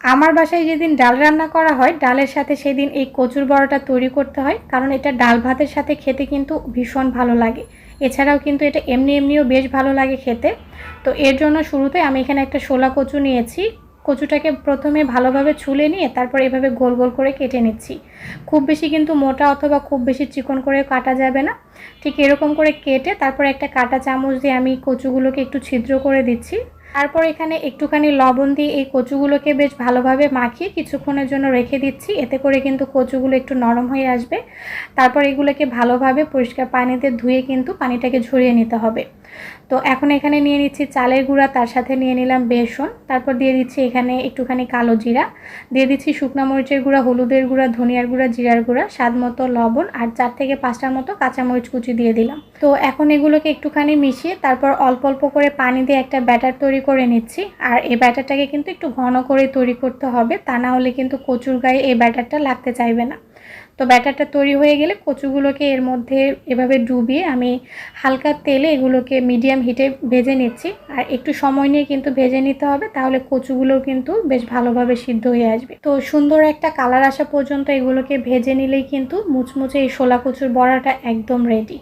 আমার বাসায় যেদিন ডাল রান্না করা হয়, ডালের সাথে সেদিন এই কচুর বড়াটা তৈরি করতে হয়, কারণ এটা ডাল ভাতের সাথে খেতে কিন্তু ভীষণ ভালো লাগে। এছাড়াও কিন্তু এটা এমনি এমনিও বেশ ভালো লাগে খেতে। তো এর জন্য শুরুতে আমি এখানে একটা শোলা কচু নিয়েছি। কচুটাকে প্রথমে ভালোভাবে ছুলে নিয়ে তারপর এভাবে গোল গোল করে কেটে নিচ্ছি। খুব বেশি কিন্তু মোটা অথবা খুব বেশি চিকন করে কাটা যাবে না। ঠিক এরকম করে কেটে তারপর একটা কাটা চামচ দিয়ে আমি কচুগুলোকে একটু ছিদ্র করে দিচ্ছি। তারপর এখানে একটুখানি লবণ দিয়ে এই কচুগুলোকে বেশ ভালোভাবে মাখিয়ে কিছুক্ষণের জন্য রেখে দিচ্ছি। এতে করে কিন্তু কচুগুলো একটু নরম হয়ে আসবে। তারপর এগুলোকে ভালোভাবে পরিষ্কার পানিতে ধুয়ে কিন্তু পানিটাকে ঝরিয়ে নিতে হবে। তো এখন এখানে নিয়ে নিচ্ছি চালের গুঁড়া, তার সাথে নিয়ে নিলাম বেসন। তারপর দিয়ে দিচ্ছি এখানে একটুখানি কালো জিরা। দিয়ে দিচ্ছি শুকনো মরিচের গুঁড়া, হলুদের গুঁড়া, ধনিয়ার গুঁড়া, জিরার গুঁড়া, স্বাদ মতো লবণ আর চার থেকে পাঁচটার মতো কাঁচামরিচ কুচি দিয়ে দিলাম। তো এখন এগুলোকে একটুখানি মিশিয়ে তারপর অল্প অল্প করে পানি দিয়ে একটা ব্যাটার তৈরি করে নিচ্ছি। আর এই ব্যাটারটাকে কিন্তু একটু ঘন করে তৈরি করতে হবে। তা না হলে কিন্তু কচুর গায়ে এই ব্যাটারটা লাগতে চাইবে না। তো ব্যাটারটা তৈরি হয়ে গেলে কচুগুলোকে এর মধ্যে এভাবে ডুবিয়ে আমি হালকা তেলে এগুলোকে মিডিয়াম হিটে ভেজে নিচ্ছি। আর একটু সময় নিয়ে কিন্তু ভেজে নিতে হবে, তাহলে কচুগুলো কিন্তু বেশ ভালোভাবে সিদ্ধ হয়ে আসবে। তো সুন্দর একটা কালার আসা পর্যন্ত এগুলোকে ভেজে নিলেই কিন্তু মুচমুচে এই শোলা কচুর বড়াটা একদম রেডি